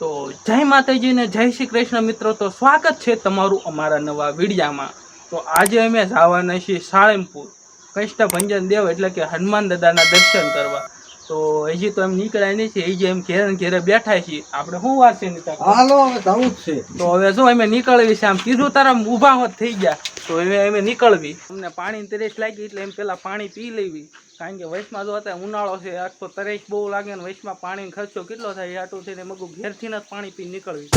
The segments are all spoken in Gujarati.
તો જય માતાજી ને જય શ્રી કૃષ્ણ મિત્રો, તો સ્વાગત છે તમારું અમારા નવા વિડીયામાં. તો આજે અમે જવાના છીએ સાળંગપુર. કૃષ્ણ ભંજન દેવ એટલે કે હનુમાન દાદાના દર્શન કરવા. તો હજી તો એમ નીકળ્યા નહીં છે. હજી એમ ઘેરે ઘેરે બેઠા છીએ આપણે શું વાત છે હાલો હવે જવું જ છે. તો હવે જો અમે નીકળવી છે આમ કીધું તારા ઊભા હોત થઈ ગયા. તો હવે અમે નીકળવી. અમને પાણી તરેશ લાગી એટલે એમ પેલા પાણી પી લેવી. કારણ કે વૈશમાં જો અત્યારે ઉનાળો છે આજ તો તરેશ બહુ લાગે ને વૈશમાં પાણી ખર્ચો કેટલો થાય એ આટલું થઈને મગું ઘેરથી જ પાણી પી નીકળવી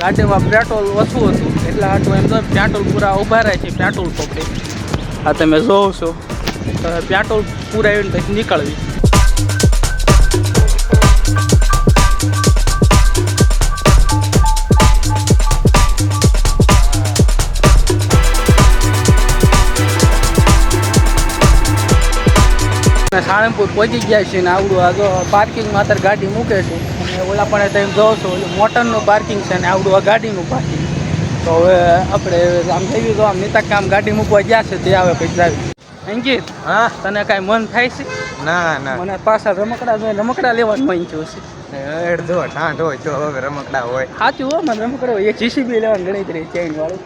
ગાડીમાં પેટ્રોલ ઓછું હતું. એટલે આટલું એમ તો પેટ્રોલ પૂરા ઊભા રહે છે પેટ્રોલ પંપે. આ તમે જોવો છો. તો પેટ્રોલ પૂરાવીને પછી નીકળવી. સાળંગપુર પહોંચી ગયા છીએ ને આવડું આ જો પાર્કિંગમાં અત્યારે ગાડી મૂકે છે. ઓલા પણ તમે જોવો છો. મોટરનું પાર્કિંગ છે ને આવડું આ ગાડીનું પાર્કિંગ તો હવે આપણે આમ થઈ ગયું તો આમ નીતા કામ ગાડી મૂકવા ગયા છે તે આવે પછી આવી અંકિત હા? તને કાંઈ મન થાય છે? ના ના. મને પાછા રમકડા જોઈને રમકડા લેવાનું મન થયું છે. અડધો ઠાંઠ હોય તો હવે રમકડા હોય. સાચું હો મને રમકડા હોય. એક જીસીબી લેવાની ગણતરી ચેન વાળું.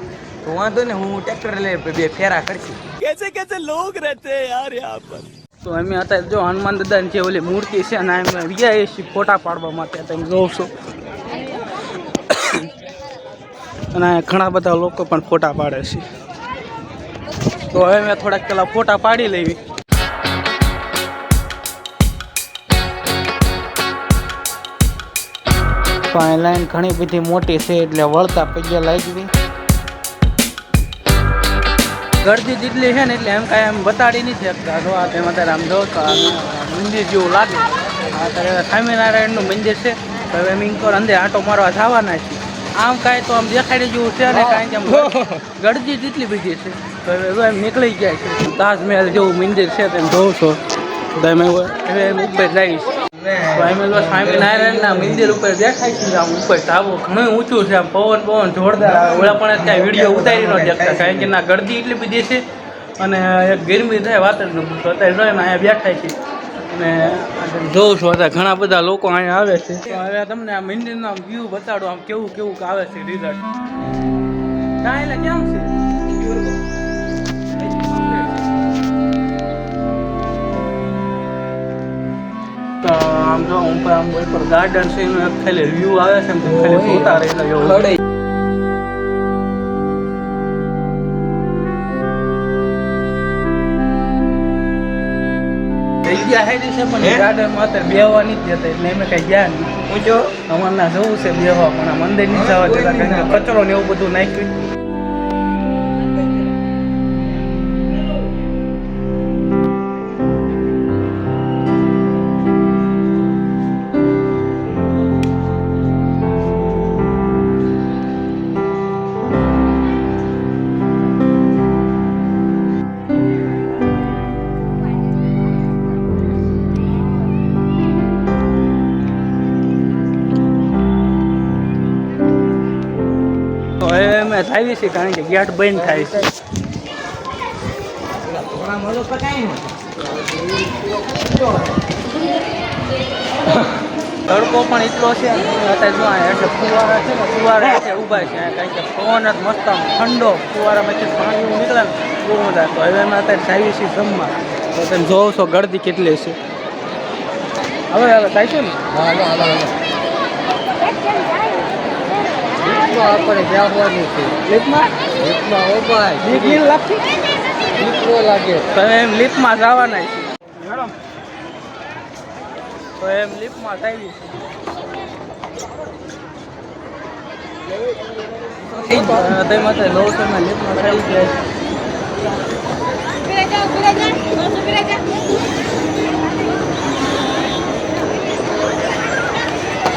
તો વાંધો ને હું ટ્રેક્ટર લઈ બે ફેરા કરશું. તો અમે અત્યારે જો હનુમાન દાદાની જે ઓલી મૂર્તિ છે અને અમે ગયા છીએ ફોટા પાડવા માટે તમે જોવો છો. અને ઘણા બધા લોકો પણ ફોટા પાડે છે. તો હવે મેં થોડાક પહેલાં ફોટા પાડી લેવી. પણ લાઈન ઘણી બધી મોટી છે, એટલે વળતા પૈયા લાગવી. ગરદી જેટલી છે ને એટલે એમ કાંઈ એમ બતાડી નથી શકતા. જો આ તેમાં અત્યારે આમ જો મંદિર જેવું લાગે. અત્યારે સ્વામિનારાયણનું મંદિર છે. તો હવે એમ ઇન્કોર અંદર આંટો મારવા જવાના છે. આમ કાંઈ તો આમ દેખાડી જેવું છે ને કાંઈ આમ ગરદી જેટલી બધી છે. તો હવે એમ નીકળી જાય છે. તાજમહેલ જેવું મંદિર છે તેમ જોઉં છો. તો એમ ઉપર જઈશ. અમે સ્વામિનારાયણના મંદિર ઉપર દેખાય છે આમ ઉપર ધાબો ઘણું ઊંચું છે આમ પવન પવન જોરદાર ઓલા પણ ત્યાં વીડિયો ઉતારી ન દેખતા કારણ કે ના એટલી બધી છે અને એક ગરમી થાય વાત જ ન પૂછો અત્યારે અહીંયા બેઠા છે. અને જોઉં છું અત્યારે ઘણા બધા લોકો અહીંયા આવે છે. હવે તમને આ મંદિરનો વ્યૂ બતાડો આમ કેવું કેવું આવે છે રિઝલ્ટ ના એટલે કેમ છે? ઉપર આમ ઉપર ગાર્ડન છે એનું ખાલી વ્યૂ આવે છે એમ ખાલી જોતા રહેલા એવું જગ્યા હેરી છે પણ? ગાર્ડનમાં અત્યારે બેહવાની એટલે અમે કઈ ગયા નહીં. પૂછો અમારના જવું છે બેહવા પણ આ મંદિર નહીં જવા દેતા કારણ કે કચરો ને એવું બધું નાખ્યું. આવી છે કારણ કે ગેટ બંધ થાય છે. તડકો પણ એટલો છે અત્યારે જો આ ફુવારા છે ને ફુવારા છે ઊભા છે કારણ કે પવન જ મસ્ત ઠંડો ફુવારામાંથી પાણી એવું નીકળે ને બહુ મજા તો હવે અમે અત્યારે આવી છીએ જમવા. તો તમે જોવો છો ગળદી કેટલી છે હવે હવે થાય છે ને? હા હાલો હાલો. આપણે બેસવાનું છે. લીપમાં લીફ્ટમાં ઊભા બીક નહીં લાગતી દીકરો લાગે. તો એમ લિફ્ટમાં જવાના છે. મેડમ. તો એમ લિફ્ટમાં થઈ તેમાં તો લો સમય લિફ્ટમાં થઈ ગયા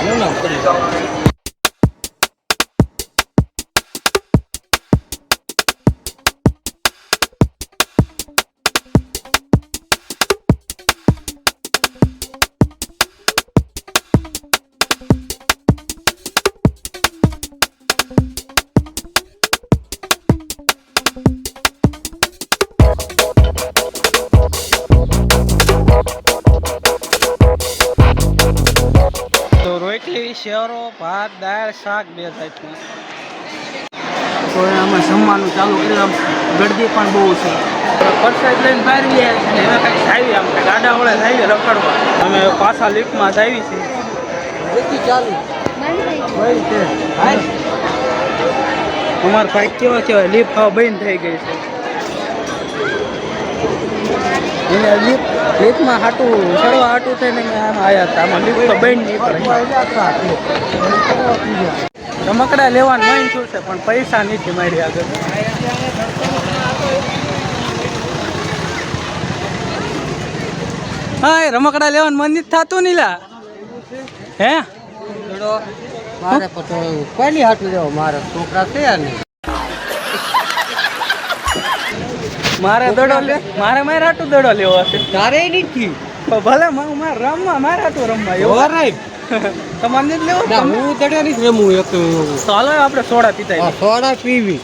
Mira ભાત દાળ શાક બે થાય તો અમે જમવાનું ચાલુ કર્યું આમ ગળદી પણ બહુ છે. પરસાદ લઈને બહાર ગયા છે એમાં કંઈક આવી આમ કંઈક આડા વળે આવી રખડવા. અમે પાછા લિફ્ટમાં જ આવી છે બેટી ચાલુ. અમારા ભાઈ કેવા કેવાય લિફ્ટ હવે બંધ થઈ ગઈ છે. લિફ્ટ લિફ્ટમાં હાટું સડવા હાટું થઈને અમે આવ્યા હતા. આમાં લિફ્ટ તો બંધ નહીં રમકડા લેવાનું મન શું છે, પણ પૈસા નથી મારી આગળ. હા, એ રમકડા લેવાનું મન નથી થતું લા હે? મારે પછી કોઈની હાટું લેવો, મારા છોકરા થયા ને. મારે દડો લે મારે મારે આટું દડો લેવો હશે. તારે નથી ભલે મારે રમવા મારે આટું રમવા એવો. રાઈ તમારે નથી લેવો? હું દડો નથી રમું એક ચાલો આપણે સોડા પીતા સોડા પીવી.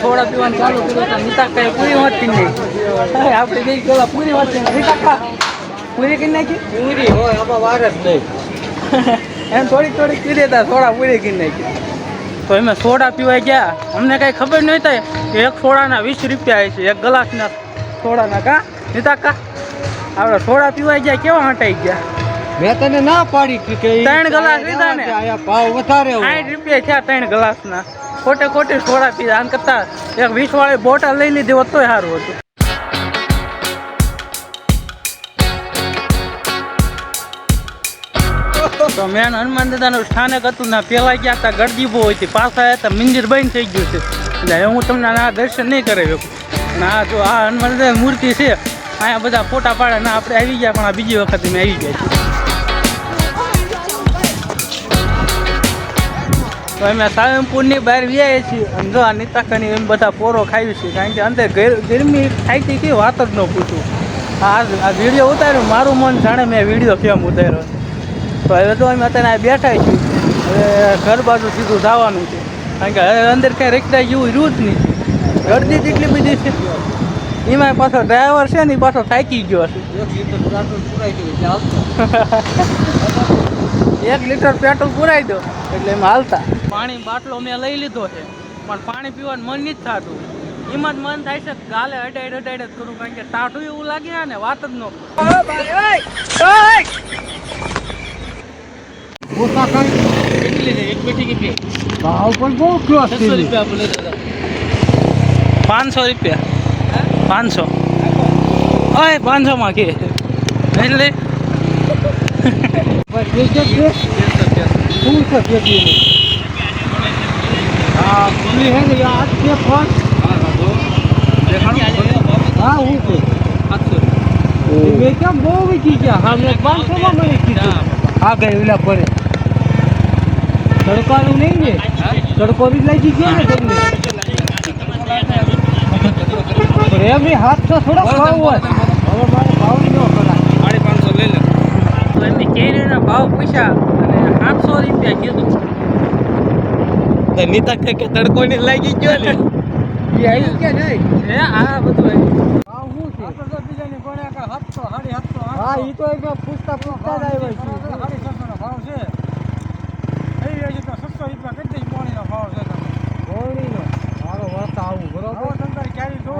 સોડા પીવાનું ચાલુ કર્યું નીતા કઈ પૂરી વાંચતી નહીં. આપણે બે કેવા પૂરી પૂરી કરી નાખી? પૂરી હોય આમાં વાર જ નહીં. એમ થોડીક થોડીક પી દેતા સોડા પૂરી કરી નાખી તો એમાં સોડા પીવાય ગયા? અમને કઈ ખબર નહીં થાય. કે એક સોડાના વીસ રૂપિયા છે એક ગ્લાસના. સોડાના કા? નીતા કા? આપણે સોડા પીવાય ગયા કેવા હટાઈ ગયા? મેં તને ના પાડી કે ત્રણ ગ્લાસ લીધા ને? ભાવ વધારે. સાઠ રૂપિયા થયા ત્રણ ગ્લાસના. ખોટે ખોટે સોડા પીધા. આમ કરતા એક વીસ વાળી બોટલ લઈ લીધી હોત તોય સારું હતું. તો મેન હનુમાન દાદાનું સ્થાનક હતું ને પહેલાં ગયા હતા, ગરદી બહુ હતી. પાછા હતા, મંદિર બંધ થઈ ગયું છે. એટલે હું તમને આ દર્શન નહીં કરાવી શકું. આ જો આ હનુમાન દાદાની મૂર્તિ છે, અહીંયા બધા ફોટા પાડે ના આપણે આવી ગયા, પણ આ બીજી વખત મેં આવી ગયા છીએ. તો અમે સાળંગપુરની બહાર વ્યાએ છીએ. અને જો આ નીતાકાની એમ બધા પોરો ખાવી છે, કારણ કે અંદર ગર- ગરમી હતી કે વાત જ ન પૂછું. આ આ વીડિયો ઉતાર્યો, મારું મન જાણે મેં વીડિયો કેમ ઉતાર્યો. તો હવે તો અમે અત્યારે બેઠા છીએ. હવે ઘર બાજુ સીધું જવાનું છે. કારણ કે હવે અંદર કાંઈ રખડા જેવું રહ્યું જ નહીં. ગરદી જેટલી બધી છે. એમાં પાછો ડ્રાઈવર છે ને એ પાછો થાકી ગયો છે. એક લીટર પેટ્રોલ પુરાઈ દો એટલે એમાં હાલતા. પાણી બાટલો મેં લઈ લીધો છે પણ પાણી પીવાનું મન નથી થતું. એમાં જ મન થાય છે ગાલે અડાઈડ અડાઈડ જ કરું કારણ કે ટાઢું એવું લાગે ને વાત જ ન ખાઈ. કેટલી છે એક પેટી કેટલી ભાવ પણ બહુ ક્લોઝ છસો રૂપિયા આપણે લીધા પાંચસો રૂપિયા. પાંચસો. ઓય પાંચસો માં કે. એટલે શું છે પેટીનું? આ પેલી હે ને આ છે ફોન હા હું છે મેં કેમ બહુ વીખી ગયા? હા મેં પાંચસો માં મળી કીધું. હા ગઈ ઓલા પડે તડકાનું નહીં ને? તડકો બી લાગી ગયો ને તમને એમ નહીં હાથ તો થોડો ભાવ હોય. હવે મારે ભાવ નહીં સાડી પાંચસો લઈ લે. એમની કેરીના ભાવ પૂછ્યા અને સાતસો રૂપિયા કીધું. નીતા કે તડકો ની લાગી ગયો ને. એ આવ્યું કે નહીં? એ આ બધું આવ્યું. ભાવ શું છે? હા એ તો એક પૂછતા પૂછતા જ આવ્યા છે ગોળીનો. મારો વળતા આવું બરોબર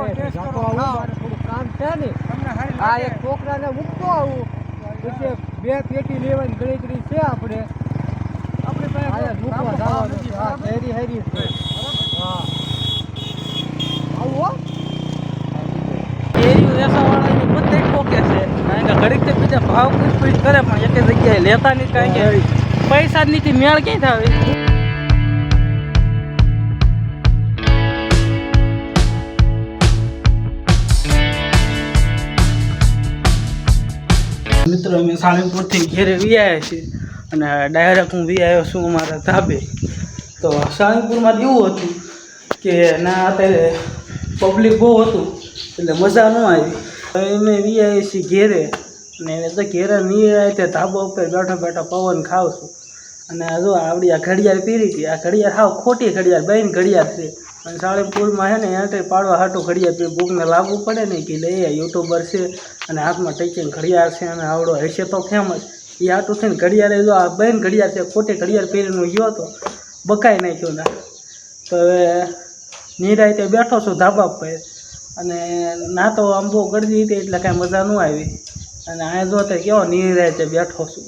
એ જાતો આવું, મારે થોડું કામ છે ને આ એક છોકરાને મૂકતો આવું. પછી બે પેટી લેવાની ગણતરી છે આપણે. મૂકવા જવાનું હા, હેરી હેરી. હા. આવું ઘડીક તે બીજા ભાવ કરે પણ એક જગ્યાએ લેતા નહીં કારણ કે પૈસા જ નથી મેળ ક્યાંય થાય? મિત્રો, અમે સાળંગપુરથી ઘેરે આવ્યા છીએ અને ડાયરેક્ટ હું વી આવ્યો છું અમારા ધાબે. તો સાળંગપુરમાં એવું હતું કે ના, અત્યારે પબ્લિક બહુ હતું, એટલે મજા ન આવી. અમે વી છીએ ઘેરે અને એને તો ઘેરે નહીં આવે તે ધાબા ઉપર બેઠો બેઠો પવન ખાવ છું અને જો આવડી આ ઘડિયાળ પીરી હતી, આ ઘડિયાળ હાવ ખોટી ઘડિયાળ, બહેન ઘડિયાળ છે. અને સાળીપુરમાં છે ને એન્ટ્રી પાડવા હાટું ઘડિયાળ પે બુકને લાવવું પડે ને કે લે યુટ્યુબર છે અને હાથમાં ટેચિંગ ઘડિયાળ છે, અને આવડો હશે તો ફેમસ એ હાટું ને ઘડિયાળે જો આ બેન ઘડિયાળ છે, ખોટી ઘડિયાળ પહેરીને ગયો હતો બકાઈ નાખ્યો ના. તો હવે નિરાયતે બેઠો છું ધાબા પર અને ના તો આમ બહુ હતી એટલે કાંઈ મજા ન આવી. અને આ જો તો કેવો નિરાયતે બેઠો છું.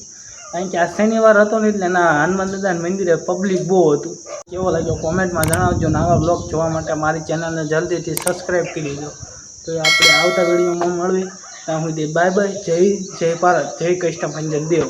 કારણ કે આ શનિવાર હતો ને એટલે ના હનુમાન દાદાના મંદિરે પબ્લિક બહુ હતું. કેવો લાગ્યો કોમેન્ટમાં જણાવજો ને આવા બ્લોગ જોવા માટે મારી ચેનલને જલ્દીથી સબસ્ક્રાઈબ કરી દો તો આપણે આવતા વિડીયોમાં મળવી ત્યાં સુધી બાય બાય જય જય ભારત, જય કૃષ્ણ ભંજન દેવ.